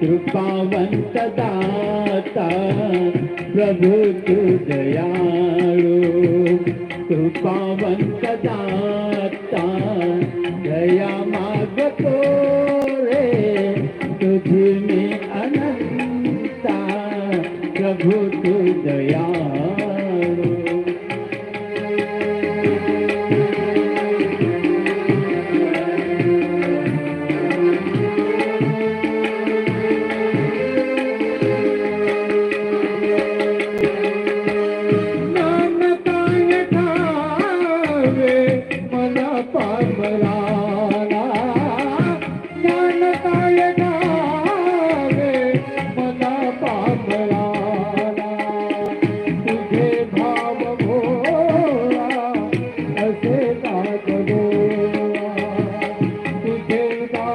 कृपावन् कदा प्रभु कृपावन् कदा Thank you. तुझे भो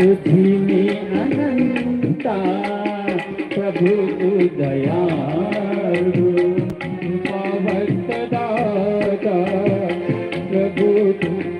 ृथिनी अनन्ता प्रभु उदयपदा प्रभुदु